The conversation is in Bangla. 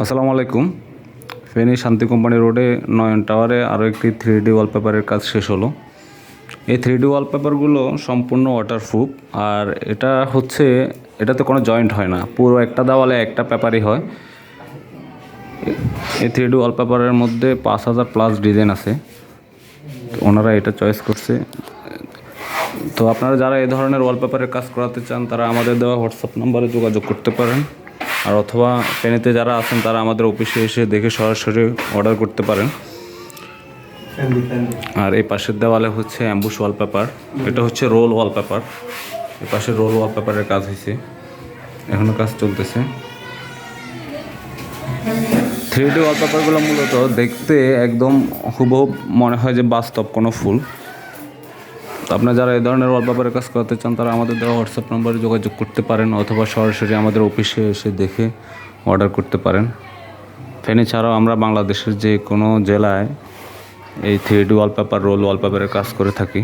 আসসালামু আলাইকুম। ফেনী শান্তি কোম্পানি রোডে নয়ন টাওয়ারে আরও একটি থ্রি ডি ওয়ালপেপারের কাজ শেষ হলো। এই থ্রি ডি ওয়ালপেপারগুলো সম্পূর্ণ ওয়াটারপ্রুফ আর এটা হচ্ছে, এটাতে কোনো জয়েন্ট হয় না। পুরো একটা দেওয়ালে একটা পেপারই হয়। এই থ্রি ডি ওয়ালপেপারের মধ্যে পাঁচ হাজার প্লাস ডিজাইন আছে। ওনারা এটা চয়েস করছে। তো আপনারা যারা এই ধরনের ওয়ালপেপারের কাজ করাতে চান, তারা আমাদের দেওয়া হোয়াটসঅ্যাপ নাম্বারে যোগাযোগ করতে পারেন। আর অথবা ফেনীতে যারা আছেন তারা আমাদের অফিসে এসে দেখে সরাসরি অর্ডার করতে পারেন। আর এই পাশের দেওয়ালে হচ্ছে অ্যাম্বুশ ওয়ালপেপার এটা হচ্ছে রোল ওয়ালপেপার এই পাশে রোল ওয়ালপেপারের কাজ হয়েছে। এখনও কাজ চলতেছে। থ্রি ডি ওয়ালপেপারগুলো মূলত দেখতে একদম হুবহু মনে হয় যে বাস্তব কোনো ফুল। আপনারা যারা এই ধরনের ওয়ালপেপারের কাজ করতে চান, তারা আমাদের দেওয়া হোয়াটসঅ্যাপ নম্বরে যোগাযোগ করতে পারেন অথবা সরাসরি আমাদের অফিসে এসে দেখে অর্ডার করতে পারেন। ফেনে ছাড়াও আমরা বাংলাদেশের যে কোনো জেলায় এই থ্রি ডি ওয়ালপেপার রোল ওয়ালপেপারের কাজ করে থাকি।